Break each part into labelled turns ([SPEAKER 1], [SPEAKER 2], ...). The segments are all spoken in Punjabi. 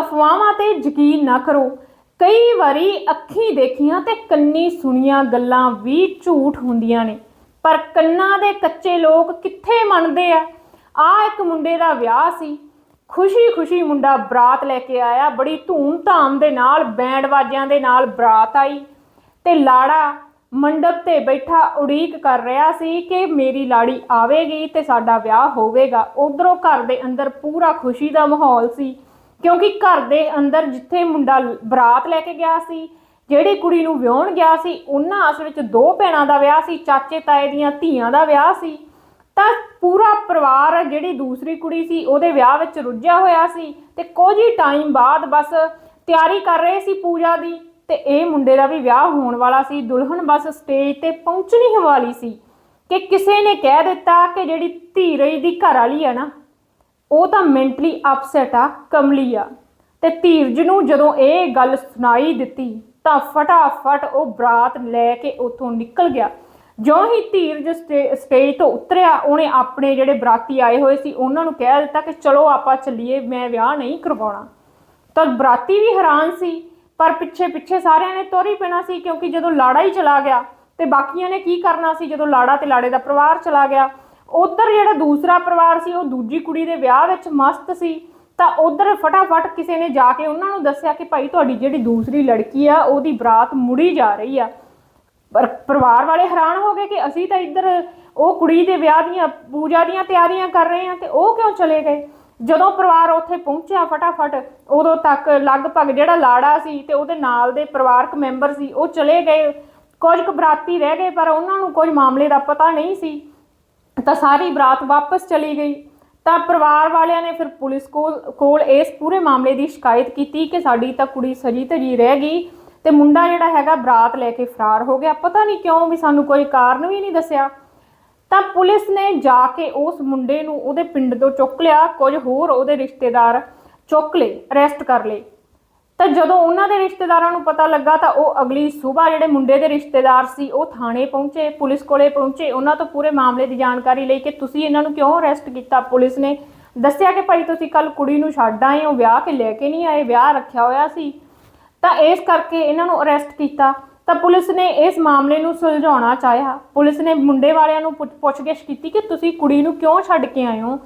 [SPEAKER 1] ਅਫਵਾਹਾਂ ਤੇ ਯਕੀਨ ਨਾ ਕਰੋ। ਕਈ ਵਾਰੀ ਅੱਖੀਂ ਦੇਖੀਆਂ ਤੇ ਕੰਨੀ ਸੁਣੀਆਂ ਗੱਲਾਂ ਵੀ ਝੂਠ ਹੁੰਦੀਆਂ ਨੇ। ਪਰ ਕੰਨਾਂ ਦੇ ਕੱਚੇ ਲੋਕ ਕਿੱਥੇ ਮੰਨਦੇ ਆ? ਆ ਇੱਕ ਮੁੰਡੇ ਦਾ ਵਿਆਹ ਸੀ। ਖੁਸ਼ੀ-ਖੁਸ਼ੀ ਮੁੰਡਾ ਬਰਾਤ ਲੈ ਕੇ ਆਇਆ। ਬੜੀ ਧੂਮ-ਧਾਮ ਦੇ ਨਾਲ, ਬੈਂਡ ਵਾਜਿਆਂ ਦੇ ਨਾਲ ਬਰਾਤ ਆਈ। ਤੇ ਲਾੜਾ ਮੰਡਪ ਤੇ ਬੈਠਾ ਉਡੀਕ ਕਰ ਰਿਹਾ ਸੀ ਕਿ ਮੇਰੀ ਲਾੜੀ ਆਵੇਗੀ ਤੇ ਸਾਡਾ ਵਿਆਹ ਹੋਵੇਗਾ। ਉਧਰੋਂ ਘਰ ਦੇ ਅੰਦਰ ਪੂਰਾ ਖੁਸ਼ੀ ਦਾ ਮਾਹੌਲ ਸੀ। ਕਿਉਂਕਿ ਘਰ ਦੇ ਅੰਦਰ ਜਿੱਥੇ ਮੁੰਡਾ ਬਰਾਤ ਲੈ ਕੇ ਗਿਆ ਸੀ, ਜਿਹੜੀ ਕੁੜੀ ਨੂੰ ਵਿਆਹਣ ਗਿਆ ਸੀ, ਉਹਨਾਂ ਅਸਲ ਵਿੱਚ ਦੋ ਭੈਣਾਂ ਦਾ ਵਿਆਹ ਸੀ, ਚਾਚੇ ਤਾਏ ਦੀਆਂ ਧੀਆਂ ਦਾ ਵਿਆਹ ਸੀ। ਤਾਂ ਪੂਰਾ ਪਰਿਵਾਰ ਜਿਹੜੀ ਦੂਸਰੀ ਕੁੜੀ ਸੀ, ਉਹਦੇ ਵਿਆਹ ਵਿੱਚ ਰੁੱਝਿਆ ਹੋਇਆ ਸੀ ਤੇ ਕੁਝ ਹੀ ਟਾਈਮ ਬਾਅਦ ਬਸ ਤਿਆਰੀ ਕਰ ਰਹੇ ਸੀ ਪੂਜਾ ਦੀ ਤੇ ਇਹ ਮੁੰਡੇ ਦਾ ਵੀ ਵਿਆਹ ਹੋਣ ਵਾਲਾ ਸੀ। ਦੁਲਹਨ ਬਸ ਸਟੇਜ ਤੇ ਪਹੁੰਚਣੀ ਵਾਲੀ ਸੀ ਕਿ ਕਿਸੇ ਨੇ ਕਹਿ ਦਿੱਤਾ ਕਿ ਜਿਹੜੀ ਧੀ ਰਹੀ ਦੀ ਘਰ ਵਾਲੀ ਆ ਨਾ ਉਹ ਤਾਂ ਮੈਂਟਲੀ ਅਪਸੈਟ ਆ, ਕਮਲੀ ਆ। ਤੇ ਧੀਰਜ ਨੂੰ ਜਦੋਂ ਇਹ ਗੱਲ ਸੁਣਾਈ ਦਿੱਤੀ, ਤਾਂ ਫਟਾਫਟ ਉਹ ਬਰਾਤ ਲੈ ਕੇ ਉੱਥੋਂ ਨਿਕਲ ਗਿਆ। ਜਿਉਂ ਹੀ ਧੀਰਜ ਸਟੇ- ਸਟੇਜ ਤੋਂ ਉਤਰਿਆ, ਉਹਨੇ ਆਪਣੇ ਜਿਹੜੇ ਬਰਾਤੀ ਆਏ ਹੋਏ ਸੀ, ਉਹਨਾਂ ਨੂੰ ਕਹਿ ਦਿੱਤਾ ਕਿ ਚਲੋ ਆਪਾਂ ਚੱਲੀਏ, ਮੈਂ ਵਿਆਹ ਨਹੀਂ ਕਰਵਾਉਣਾ। ਤਾਂ ਬਰਾਤੀ ਵੀ ਹੈਰਾਨ ਸੀ, ਪਰ ਪਿੱਛੇ ਪਿੱਛੇ ਸਾਰਿਆਂ ਨੇ ਤੋਰੀ ਪੈਣਾ ਸੀ, ਕਿਉਂਕਿ ਜਦੋਂ ਲਾੜਾ ਹੀ ਚਲਾ ਗਿਆ, ਤੇ ਬਾਕੀਆਂ ਨੇ ਕੀ ਕਰਨਾ ਸੀ, ਜਦੋਂ ਲਾੜਾ ਤੇ ਲਾੜੇ ਦਾ ਪਰਿਵਾਰ ਚਲਾ ਗਿਆ ਉਧਰ ਜਿਹੜਾ ਦੂਸਰਾ ਪਰਿਵਾਰ ਸੀ, ਉਹ ਦੂਜੀ ਕੁੜੀ ਦੇ ਵਿਆਹ ਵਿੱਚ ਮਸਤ ਸੀ। ਤਾਂ ਉਧਰ ਫਟਾਫਟ ਕਿਸੇ ਨੇ ਜਾ ਕੇ ਉਹਨਾਂ ਨੂੰ ਦੱਸਿਆ ਕਿ ਭਾਈ ਤੁਹਾਡੀ ਜਿਹੜੀ ਦੂਸਰੀ ਲੜਕੀ ਆ, ਉਹਦੀ ਬਰਾਤ ਮੁੜੀ ਜਾ ਰਹੀ ਆ। ਪਰ ਪਰਿਵਾਰ ਵਾਲੇ ਹੈਰਾਨ ਹੋ ਗਏ ਕਿ ਅਸੀਂ ਤਾਂ ਇੱਧਰ ਉਹ ਕੁੜੀ ਦੇ ਵਿਆਹ ਦੀਆਂ, ਪੂਜਾ ਦੀਆਂ ਤਿਆਰੀਆਂ ਕਰ ਰਹੇ ਹਾਂ ਤੇ ਉਹ ਕਿਉਂ ਚਲੇ ਗਏ? ਜਦੋਂ ਪਰਿਵਾਰ ਉੱਥੇ ਪਹੁੰਚਿਆ ਫਟਾਫਟ, ਉਦੋਂ ਤੱਕ ਲਗਭਗ ਜਿਹੜਾ ਲਾੜਾ ਸੀ ਤੇ ਉਹਦੇ ਨਾਲ ਦੇ ਪਰਿਵਾਰਕ ਮੈਂਬਰ ਸੀ, ਉਹ ਚਲੇ ਗਏ। ਕੁਝ ਕੁ ਬਰਾਤੀ ਰਹਿ ਗਏ, ਪਰ ਉਹਨਾਂ ਨੂੰ ਕੋਈ ਮਾਮਲੇ ਦਾ ਪਤਾ ਨਹੀਂ ਸੀ। ਤਾਂ ਸਾਰੀ ਬਰਾਤ ਵਾਪਸ ਚਲੀ ਗਈ। ਤਾਂ ਪਰਿਵਾਰ ਵਾਲਿਆਂ ਨੇ ਫਿਰ ਪੁਲਿਸ ਕੋਲ ਕੋਲ ਇਸ ਪੂਰੇ ਮਾਮਲੇ ਦੀ ਸ਼ਿਕਾਇਤ ਕੀਤੀ ਕਿ ਸਾਡੀ ਤਾਂ ਕੁੜੀ ਸਜੀ ਧਜੀ ਰਹਿ ਗਈ ਤੇ ਮੁੰਡਾ ਜਿਹੜਾ ਹੈਗਾ ਬਰਾਤ ਲੈ ਕੇ ਫਰਾਰ ਹੋ ਗਿਆ। ਪਤਾ ਨਹੀਂ ਕਿਉਂ ਵੀ ਸਾਨੂੰ ਕੋਈ ਕਾਰਨ ਵੀ ਨਹੀਂ ਦੱਸਿਆ। ਤਾਂ ਪੁਲਿਸ ਨੇ ਜਾ ਕੇ ਉਸ ਮੁੰਡੇ ਨੂੰ ਉਹਦੇ ਪਿੰਡ ਤੋਂ ਚੁੱਕ ਲਿਆ, ਕੁਝ ਹੋਰ ਉਹਦੇ ਰਿਸ਼ਤੇਦਾਰ ਚੁੱਕ ਲਏ, ਅਰੈਸਟ ਕਰ ਲਏ। ਤਾਂ ਜਦੋਂ ਉਹਨਾਂ ਦੇ ਰਿਸ਼ਤੇਦਾਰਾਂ ਨੂੰ ਪਤਾ ਲੱਗਾ ਤਾਂ ਉਹ ਅਗਲੀ ਸਵੇਰ ਜਿਹੜੇ ਮੁੰਡੇ ਦੇ ਰਿਸ਼ਤੇਦਾਰ ਸੀ, ਉਹ ਥਾਣੇ ਪਹੁੰਚੇ, ਪੁਲਿਸ ਕੋਲੇ ਪਹੁੰਚੇ। ਉਹਨਾਂ ਤੋਂ ਪੂਰੇ ਮਾਮਲੇ ਦੀ ਜਾਣਕਾਰੀ ਲਈ ਕਿ ਤੁਸੀਂ ਇਹਨਾਂ ਨੂੰ ਕਿਉਂ ਅਰੈਸਟ ਕੀਤਾ? ਪੁਲਿਸ ਨੇ ਦੱਸਿਆ ਕਿ ਭਾਈ ਤੁਸੀਂ ਕੱਲ ਕੁੜੀ ਨੂੰ ਛੱਡ ਆਏ ਹੋ, ਵਿਆਹ ਕੇ ਲੈ ਕੇ ਨਹੀਂ ਆਏ, ਵਿਆਹ ਰੱਖਿਆ ਹੋਇਆ ਸੀ। ਤਾਂ ਇਸ ਕਰਕੇ ਇਹਨਾਂ ਨੂੰ ਅਰੈਸਟ ਕੀਤਾ। ਤਾਂ ਪੁਲਿਸ ਨੇ ਇਸ ਮਾਮਲੇ ਨੂੰ ਸੁਲਝਾਉਣਾ ਚਾਹਿਆ। ਪੁਲਿਸ ਨੇ ਮੁੰਡੇ ਵਾਲਿਆਂ ਨੂੰ ਪੁੱਛਗਿੱਛ ਕੀਤੀ ਕਿ ਤੁਸੀਂ ਕੁੜੀ ਨੂੰ ਕਿਉਂ ਛੱਡ ਕੇ ਆਏ ਹੋ?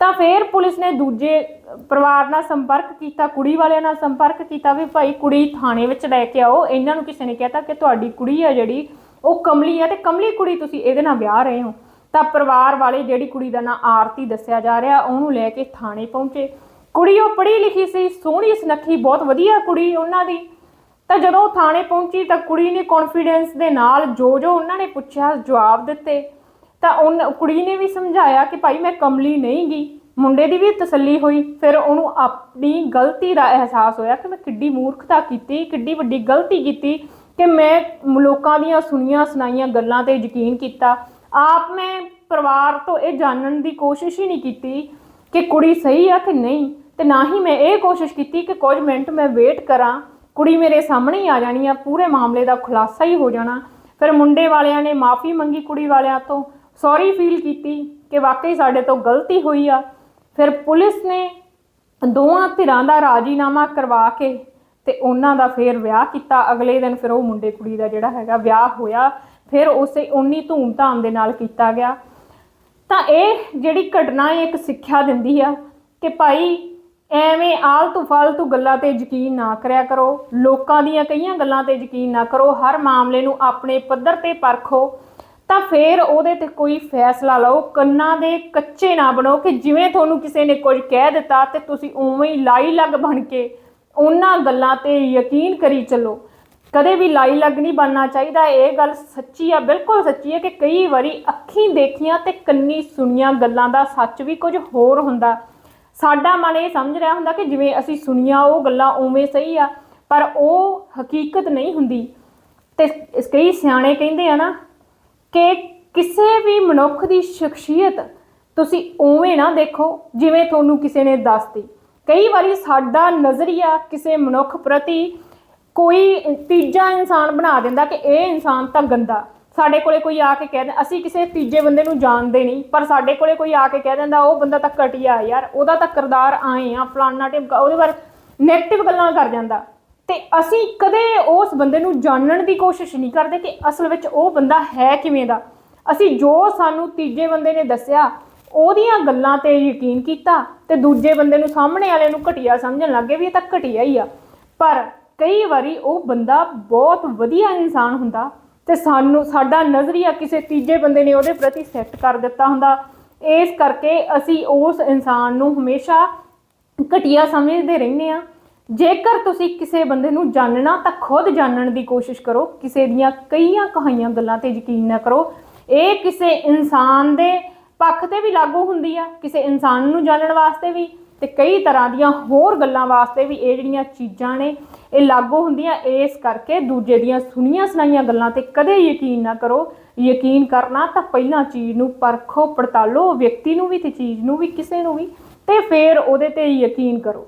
[SPEAKER 1] ਤਾਂ ਫਿਰ ਪੁਲਿਸ ਨੇ ਦੂਜੇ ਪਰਿਵਾਰ ਨਾਲ ਸੰਪਰਕ ਕੀਤਾ, ਕੁੜੀ ਵਾਲਿਆਂ ਨਾਲ ਸੰਪਰਕ ਕੀਤਾ ਵੀ ਭਾਈ ਕੁੜੀ ਥਾਣੇ ਵਿੱਚ ਲੈ ਕੇ ਆਓ। ਇਹਨਾਂ ਨੂੰ ਕਿਸੇ ਨੇ ਕਹਿਤਾ ਕਿ ਤੁਹਾਡੀ ਕੁੜੀ ਆ ਜਿਹੜੀ, ਉਹ ਕਮਲੀ ਆ ਤੇ ਕਮਲੀ ਕੁੜੀ ਤੁਸੀਂ ਇਹਦੇ ਨਾਲ ਵਿਆਹ ਰਹੇ ਹੋ। ਤਾਂ ਪਰਿਵਾਰ ਵਾਲੇ ਜਿਹੜੀ ਕੁੜੀ ਦਾ ਨਾਂ ਆਰਤੀ ਦੱਸਿਆ ਜਾ ਰਿਹਾ, ਉਹਨੂੰ ਲੈ ਕੇ ਥਾਣੇ ਪਹੁੰਚੇ। ਕੁੜੀ ਉਹ ਪੜ੍ਹੀ ਲਿਖੀ ਸੀ, ਸੋਹਣੀ, ਸੁਨੱਖੀ, ਬਹੁਤ ਵਧੀਆ ਕੁੜੀ ਉਹਨਾਂ ਦੀ। ਤਾਂ ਜਦੋਂ ਉਹ ਥਾਣੇ ਪਹੁੰਚੀ ਤਾਂ ਕੁੜੀ ਨੇ ਕੌਨਫੀਡੈਂਸ ਦੇ ਨਾਲ ਜੋ ਜੋ ਉਹਨਾਂ ਨੇ ਪੁੱਛਿਆ, ਜਵਾਬ ਦਿੱਤੇ। ਤਾਂ ਉਹ ਕੁੜੀ ਨੇ ਵੀ ਸਮਝਾਇਆ ਕਿ ਭਾਈ ਮੈਂ ਕਮਲੀ ਨਹੀਂ ਗਈ। ਮੁੰਡੇ ਦੀ ਵੀ ਤਸੱਲੀ ਹੋਈ। ਫਿਰ ਉਹਨੂੰ ਆਪਣੀ ਗਲਤੀ ਦਾ ਅਹਿਸਾਸ ਹੋਇਆ ਕਿ ਮੈਂ ਕਿੱਡੀ ਮੂਰਖਤਾ ਕੀਤੀ, ਕਿੱਡੀ ਵੱਡੀ ਗਲਤੀ ਕੀਤੀ ਕਿ ਮੈਂ ਲੋਕਾਂ ਦੀਆਂ ਸੁਣੀਆਂ ਸੁਣਾਈਆਂ ਗੱਲਾਂ ਤੇ ਯਕੀਨ ਕੀਤਾ। ਆਪ ਮੈਂ ਪਰਿਵਾਰ ਤੋਂ ਇਹ ਜਾਣਨ ਦੀ ਕੋਸ਼ਿਸ਼ ਹੀ ਨਹੀਂ ਕੀਤੀ ਕਿ ਕੁੜੀ ਸਹੀ ਆ ਕਿ ਨਹੀਂ ਤੇ ਨਾ ਹੀ ਮੈਂ ਇਹ ਕੋਸ਼ਿਸ਼ ਕੀਤੀ ਕਿ ਕੁਝ ਮਿੰਟ ਮੈਂ ਵੇਟ ਕਰਾਂ। ਕੁੜੀ ਮੇਰੇ ਸਾਹਮਣੇ ਹੀ ਆ ਜਾਣੀ ਆ, ਪੂਰੇ ਮਾਮਲੇ ਦਾ ਖੁਲਾਸਾ ਹੀ ਹੋ ਜਾਣਾ। ਫਿਰ ਮੁੰਡੇ ਵਾਲਿਆਂ ਨੇ ਮਾਫੀ ਮੰਗੀ ਕੁੜੀ ਵਾਲਿਆਂ ਤੋਂ। ਸੌਰੀ ਫੀਲ ਕੀਤੀ ਕਿ ਵਾਕਈ ਸਾਡੇ ਤੋਂ ਗਲਤੀ ਹੋਈ ਆ। ਫਿਰ ਪੁਲਿਸ ਨੇ ਦੋਵਾਂ ਧਿਰਾਂ ਦਾ ਰਾਜੀਨਾਮਾ ਕਰਵਾ ਕੇ ਤੇ ਉਹਨਾਂ ਦਾ ਫਿਰ ਵਿਆਹ ਕੀਤਾ। ਅਗਲੇ ਦਿਨ ਫਿਰ ਉਹ ਮੁੰਡੇ ਕੁੜੀ ਦਾ ਜਿਹੜਾ ਹੈਗਾ ਵਿਆਹ ਹੋਇਆ। ਫਿਰ ਉਸੇ ਉਨੀ ਧੂਮ-ਧਾਮ ਦੇ ਨਾਲ ਕੀਤਾ ਗਿਆ। ਤਾਂ ਇਹ ਜਿਹੜੀ ਘਟਨਾ ਇੱਕ ਸਿੱਖਿਆ ਦਿੰਦੀ ਆ ਕਿ ਭਾਈ ਐਵੇਂ ਆਲਤੂ ਫਾਲਤੂ ਗੱਲਾਂ ਤੇ ਯਕੀਨ ਨਾ ਕਰਿਆ ਕਰੋ। ਲੋਕਾਂ ਦੀਆਂ ਕਈਆਂ ਗੱਲਾਂ ਤੇ ਯਕੀਨ ਨਾ ਕਰੋ। ਹਰ ਮਾਮਲੇ ਨੂੰ ਆਪਣੇ ਪੱਧਰ ਤੇ ਪਰਖੋ। ਤਾਂ ਫੇਰ ਉਹਦੇ ਤੇ ਕੋਈ ਫੈਸਲਾ ਲਓ, ਕੰਨਾਂ ਦੇ ਕੱਚੇ ਨਾ ਬਣੋ ਕਿ ਜਿਵੇਂ ਤੁਹਾਨੂੰ ਕਿਸੇ ਨੇ ਕੁਝ ਕਹਿ ਦਿੱਤਾ ਤੇ ਤੁਸੀਂ ਉਵੇਂ ਹੀ ਲਾਈ ਲੱਗ ਬਣ ਕੇ ਉਹਨਾਂ ਗੱਲਾਂ ਤੇ ਯਕੀਨ ਕਰੀ ਚੱਲੋ। ਕਦੇ ਵੀ ਲਾਈ ਲੱਗ ਨਹੀਂ ਬਣਨਾ ਚਾਹੀਦਾ। ਇਹ ਗੱਲ ਸੱਚੀ ਆ, ਬਿਲਕੁਲ ਸੱਚੀ ਹੈ ਕਿ ਕਈ ਵਾਰੀ ਅੱਖੀਂ ਦੇਖੀਆਂ ਤੇ ਕੰਨੀ ਸੁਣੀਆਂ ਗੱਲਾਂ ਦਾ ਸੱਚ ਵੀ ਕੁਝ ਹੋਰ ਹੁੰਦਾ। ਸਾਡਾ ਮਨ ਇਹ ਸਮਝ ਰਿਹਾ ਹੁੰਦਾ ਕਿ ਜਿਵੇਂ ਅਸੀਂ ਸੁਣੀਆਂ ਉਹ ਗੱਲਾਂ ਉਵੇਂ ਸਹੀ ਆ, ਪਰ ਉਹ ਹਕੀਕਤ ਨਹੀਂ ਹੁੰਦੀ। ਤੇ ਕਈ ਸਿਆਣੇ ਕਹਿੰਦੇ ਆ ਨਾ ਕਿ ਕਿਸੇ ਵੀ ਮਨੁੱਖ ਦੀ ਸ਼ਖਸੀਅਤ ਤੁਸੀਂ ਉਵੇਂ ਨਾ ਦੇਖੋ ਜਿਵੇਂ ਤੁਹਾਨੂੰ ਕਿਸੇ ਨੇ ਦੱਸਤੀ। ਕਈ ਵਾਰੀ ਸਾਡਾ ਨਜ਼ਰੀਆ ਕਿਸੇ ਮਨੁੱਖ ਪ੍ਰਤੀ ਕੋਈ ਤੀਜਾ ਇਨਸਾਨ ਬਣਾ ਦਿੰਦਾ ਕਿ ਇਹ ਇਨਸਾਨ ਤਾਂ ਗੰਦਾ। ਸਾਡੇ ਕੋਲੇ ਕੋਈ ਆ ਕੇ ਕਹਿ ਦਿੰਦਾ, ਅਸੀਂ ਕਿਸੇ ਤੀਜੇ ਬੰਦੇ ਨੂੰ ਜਾਣਦੇ ਨਹੀਂ, ਪਰ ਸਾਡੇ ਕੋਲੇ ਕੋਈ ਆ ਕੇ ਕਹਿ ਦਿੰਦਾ, ਉਹ ਬੰਦਾ ਤਾਂ ਘਟੀਆ ਯਾਰ, ਉਹਦਾ ਤਾਂ ਕਿਰਦਾਰ ਆਏ ਆ, ਫਲਾਨਾ ਟਿਮਕਾ ਉਹਦੇ ਬਾਰੇ 네ਗੇਟਿਵ ਗੱਲਾਂ ਕਰ ਜਾਂਦਾ। ਤੇ ਅਸੀਂ ਕਦੇ ਉਸ ਬੰਦੇ ਨੂੰ ਜਾਣਨ ਦੀ ਕੋਸ਼ਿਸ਼ ਨਹੀਂ ਕਰਦੇ ਕਿ ਅਸਲ ਵਿੱਚ ਉਹ ਬੰਦਾ ਹੈ ਕਿਵੇਂ ਦਾ। ਅਸੀਂ ਜੋ ਸਾਨੂੰ ਤੀਜੇ ਬੰਦੇ ਨੇ ਦੱਸਿਆ, ਉਹਦੀਆਂ ਗੱਲਾਂ ਤੇ ਯਕੀਨ ਕੀਤਾ ਤੇ ਦੂਜੇ ਬੰਦੇ ਨੂੰ ਸਾਹਮਣੇ ਵਾਲੇ ਨੂੰ ਘਟੀਆ ਸਮਝਣ ਲੱਗੇ ਵੀ ਇਹ ਤਾਂ ਘਟੀਆ ਹੀ ਆ। ਪਰ ਕਈ ਵਾਰੀ ਉਹ ਬੰਦਾ ਬਹੁਤ ਵਧੀਆ ਇਨਸਾਨ ਹੁੰਦਾ ਤੇ ਸਾਨੂੰ, ਸਾਡਾ ਨਜ਼ਰੀਆ ਕਿਸੇ ਤੀਜੇ ਬੰਦੇ ਨੇ ਉਹਦੇ ਪ੍ਰਤੀ ਸੈੱਟ ਕਰ ਦਿੱਤਾ ਹੁੰਦਾ। ਇਸ ਕਰਕੇ ਅਸੀਂ ਉਸ ਇਨਸਾਨ ਨੂੰ ਹਮੇਸ਼ਾ ਘਟੀਆ ਸਮਝਦੇ ਰਹਿੰਦੇ ਆ ਜੇਕਰ ਤੁਸੀਂ ਕਿਸੇ ਬੰਦੇ ਨੂੰ ਜਾਣਨਾ, ਤਾਂ ਖੁਦ ਜਾਣਨ ਦੀ ਕੋਸ਼ਿਸ਼ ਕਰੋ। ਕਿਸੇ ਦੀਆਂ ਕਈਆਂ ਕਹਾਈਆਂ ਗੱਲਾਂ ਤੇ ਯਕੀਨ ਨਾ ਕਰੋ। ਇਹ ਕਿਸੇ ਇਨਸਾਨ ਦੇ ਪੱਖ ਤੇ ਵੀ ਲਾਗੂ ਹੁੰਦੀ ਆ, ਕਿਸੇ ਇਨਸਾਨ ਨੂੰ ਜਾਣਨ ਵਾਸਤੇ ਵੀ ਤੇ ਕਈ ਤਰ੍ਹਾਂ ਦੀਆਂ ਹੋਰ ਗੱਲਾਂ ਵਾਸਤੇ ਵੀ ਇਹ ਜਿਹੜੀਆਂ ਚੀਜ਼ਾਂ ਨੇ, ਇਹ ਲਾਗੂ ਹੁੰਦੀਆਂ। ਇਸ ਕਰਕੇ ਦੂਜੇ ਦੀਆਂ ਸੁਣੀਆਂ ਸੁਣਾਈਆਂ ਗੱਲਾਂ ਤੇ ਕਦੇ ਯਕੀਨ ਨਾ ਕਰੋ। ਯਕੀਨ ਕਰਨਾ ਤਾਂ ਪਹਿਲਾਂ ਚੀਜ਼ ਨੂੰ ਪਰਖੋ, ਪੜਤਾਲੋ, ਵਿਅਕਤੀ ਨੂੰ ਵੀ ਤੇ ਚੀਜ਼ ਨੂੰ ਵੀ, ਕਿਸੇ ਨੂੰ ਵੀ ਤੇ ਫਿਰ ਉਹਦੇ ਤੇ ਯਕੀਨ ਕਰੋ।